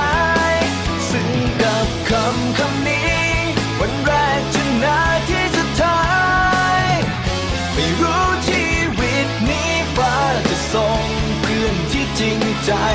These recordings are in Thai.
ย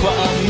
ความ